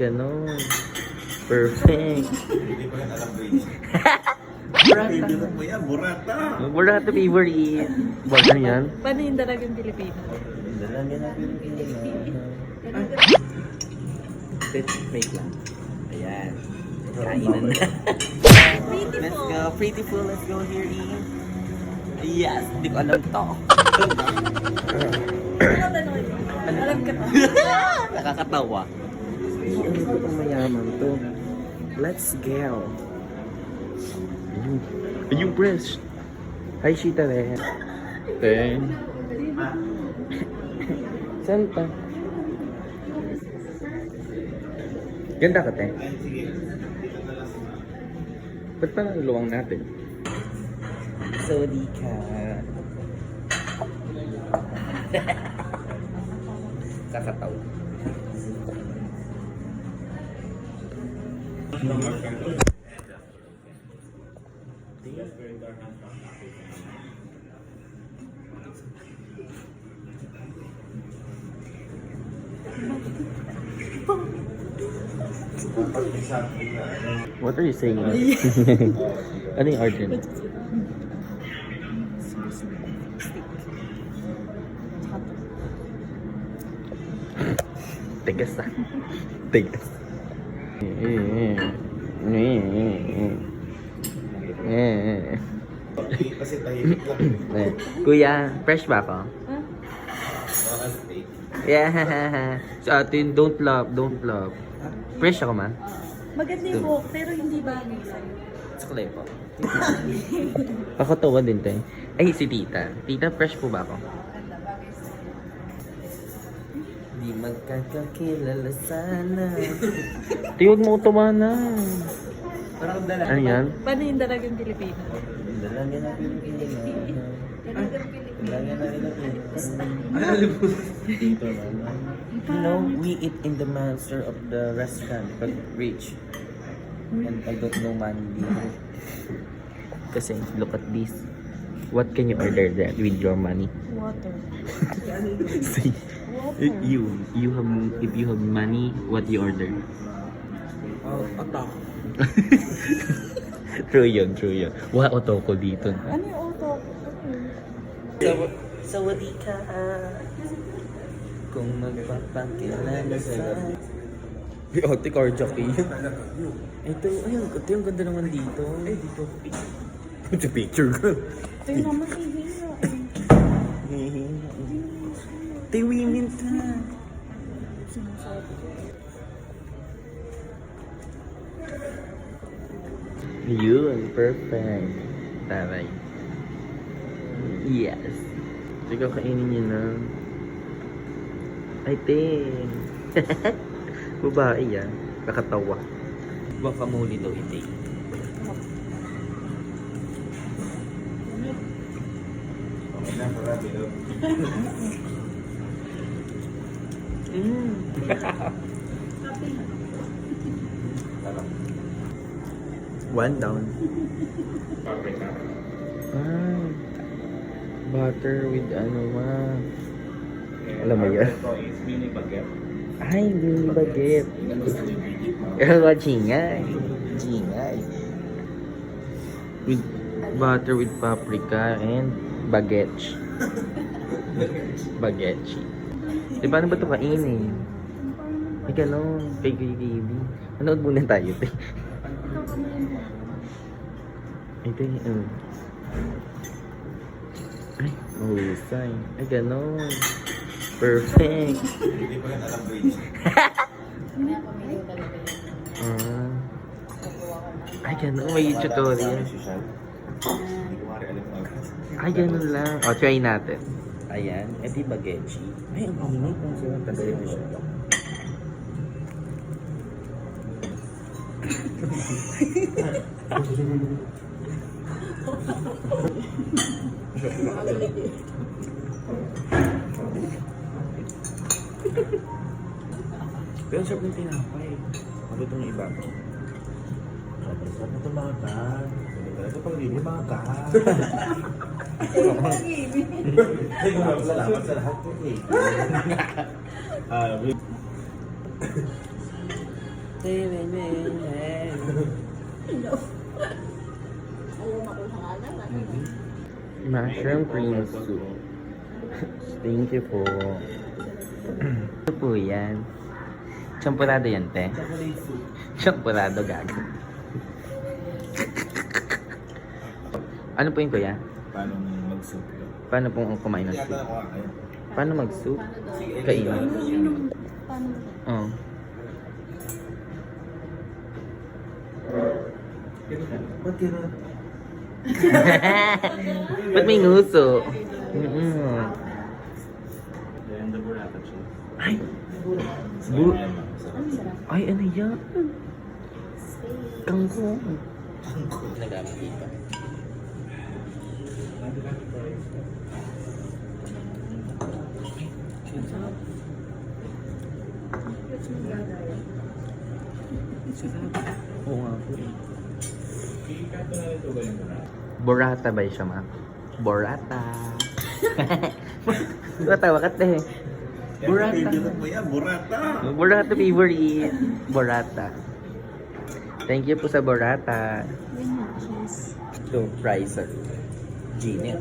ganon. Perfect. Hindi ko rin alam grade. Favorite mo yan, burrata. Burrata favorite. Burger yan? Paano yung dalagang Pilipino? Dalaga na Wait, wait lang. Ayan. Kainan na. let's go. Pretty full. Let's go here, Ian. Yes. Hindi ko alam to. Alam ka to. Nakakatawa. Ano ito pang mayaman to? Let's go. Ayun. Ayun, press. Hi, Shita rin. Ten. Saan pa? Ganda ka, Ten. Ba't pa luwang natin? Sorry ka. Kakatawa. What are you saying? ano yung order mo? Tigas. Tigas. Kasi tahimik lang. Kuya, fresh ba ako? Yeah. Sa atin, don't love, don't love. Fresh ako man. Maganda yung buhok, pero hindi bagay sa'yo. Sa kulay po. Pakatawa din tayo. Ay, si tita. Tita, fresh po ba ako? Di magkakakilala sana. Tiwag mo tumana. Parang dala. Ano yan? Paano yung dalagang Pilipino? Dalaga na Pilipino. Dalagang Pilipino. Dalaga na Pilipino. Dito naman. You know, we eat in the master of the restaurant, but rich. And I don't know money. Kasi, look at this. What can you order there with your money? Water. See. You, you have, if you have money, what you order? Oh, atak. true yun, true yun. Wa otoko dito. Ano yung auto? Yun? Sawadi ka. Kung magpapakilala sa... Ate, carjack eh. Ito, ayun, ito yung ganda naman dito. Eh, dito. Ito picture ko. Ito yung naman hihira yung women ka. Yun, perfect. Taray. Yes. Sige, kainin niyo na. I think. Babae yan. Kakatawa. Baka muli daw ite. Okay na, marami daw. Mm. One down. Ah, butter with ano ma. Alam mo yan? Ay, mini baguette. Ano chingay? Chingay. With butter with paprika and baguette. baguette. Di ba ano ba ito kainin? Ay, ganon. Kay kay baby. Manood muna tayo, te. Ito yung, ano. Ay, mahusay. Ay, ganon. Perfect. Hindi ko rin alam grade. Ah. Ay, ganun. May tutorial. Ko Ay, ganun lang. O, try natin. Ayan. Ito yung bagechi. Ay, ang init. Ang sarap. Tagay mo siya. Pero sarap ng tinapay. Ano itong iba ko? Sabi ito mga ka. Talaga pang hindi mga ka. Salamat sa lahat po eh. Ah. Mushroom cream soup. Thank you po. Ito po yan. Champurado yan, te. Champurado gago. ano po yun, kuya? Paano mag-soup yun? Paano pong kumain ng soup? kayo. Paano mag-soup? Sige, Kainin. Paano ba? Oo. Ba't gano'n? Ba't may nguso? Mm-mm. Then the burrata cheese. Ay! Bu-. Ano? Ay, ano yan? Steak. Kangkong. Nagamit dito. Oo nga po eh. Borata ba siya, ma? Borata. Matawa ka, te. Mo yan, burrata! Borata favorite. Borata. Thank you po sa Borata. Yun yung Genie.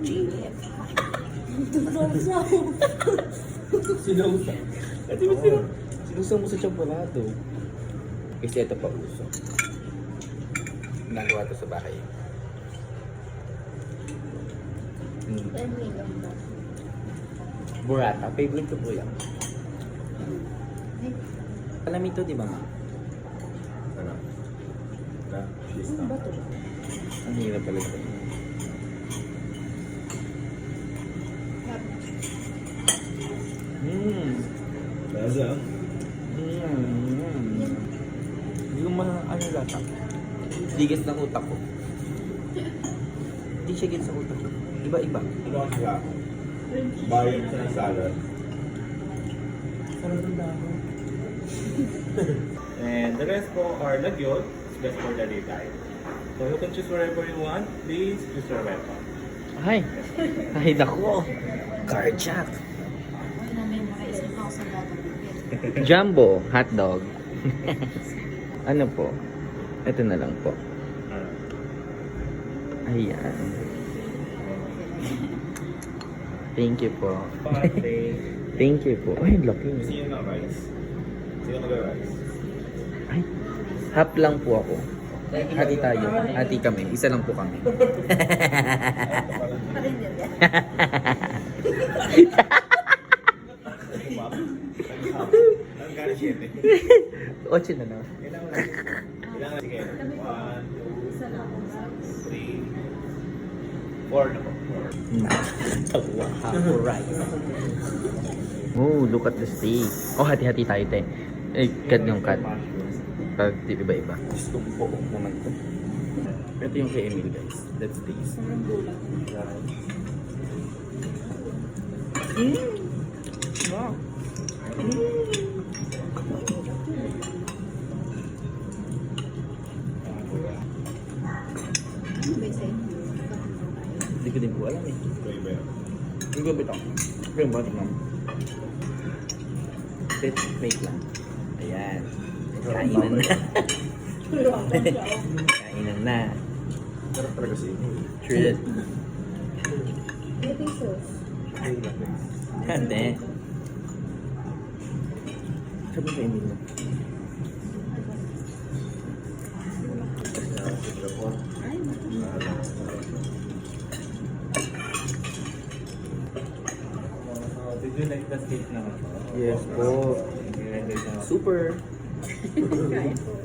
Genie. Tumaw Sinusa. Ate mo sinusa mo sa champorado. Kasi ito pa uso. Nagawa to sa bahay. Mm. Lang ba? Burrata, favorite ko po yan. Ay, Alam ito, di ba ma? Sarap. Sarap. Cheese Ano ba na. to? Ang hirap pala ito. Mmm. Lasa. Mmm. Hindi ko ma... Ano lata? Digis ng utak ko. Hindi siya gets sa utak ko. Iba-iba. Ano ang sarap? Bayan siya ng salad. Sarap ng damo. And the rest po are nagyot, just for the daytime. So you can choose wherever you want. Please choose your weapon. Ay! Ay, nako! Carjack! Jumbo hotdog. ano po? Ito na lang po. Ayan. Thank you po. Thank you po. Ay, laki. Sino ng rice? Sino mag-rice? Ay, half lang po ako. Hati tayo. Hati kami. Isa lang po kami. Ocho na lang. Kailangan lang. Kailangan sige. One, two, three, four na po. Tawa. Alright. Oh, look at the steak. Oh, hati-hati tayo, te. Eh, cut yung cut. Pag iba-iba. Gusto ko po naman to. Ito yung kay Emil, guys. Let's taste. Sarang gulang. Wow. May say. Hindi ko din po alam eh. Flavor. Hindi ko bitaw. Pero yung bata ma'am. Wait, wait lang. Ayan. Kainan na. Kainan na. Sarap talaga si Amy. Treat. Yung sauce. Hindi. Sabi mo. Ay, naku. Did you like the steak naman? Yes po. Super. Kain po.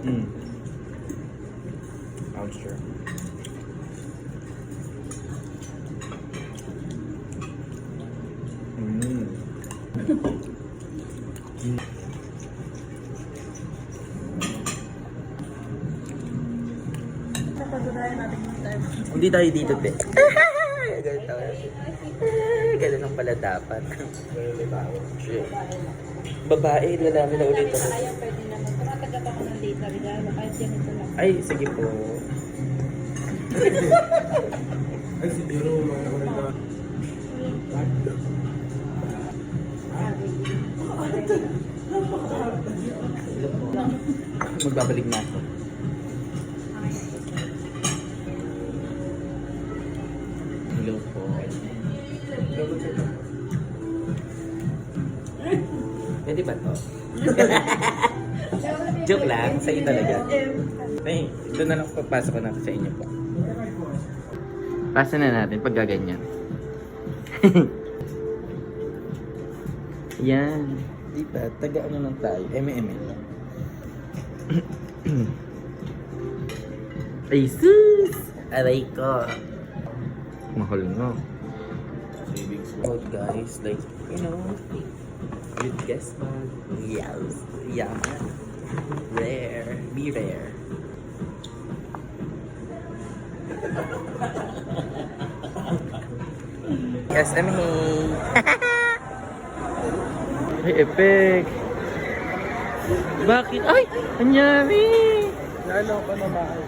Mm. I'm sure. Mm. Time. Hindi tayo dito, te. Ganun tayo. Ganun ang pala dapat. Babae, lalaki na ulit ako. Ayaw, pwede naman. Tumatagap ako ng data regalo. Kahit ganito lang. Ay, sige po. Ay, siguro mga mga Magbabalik na ako. Joke lang, sa iyo talaga. Ay, doon na lang papasok ko natin sa inyo po. Pasa na natin pag gaganyan. Yan. Diba? Taga ano lang tayo. M&M lang. Ay, sus! Aray ko. Mahal nga. savings Oh, guys, like, you know, good guess bag. Yes. Yeah. Rare. Be rare. yes, I'm here. Ay, epic. Bakit? Ay! Anyari! Lalo ko na mahal.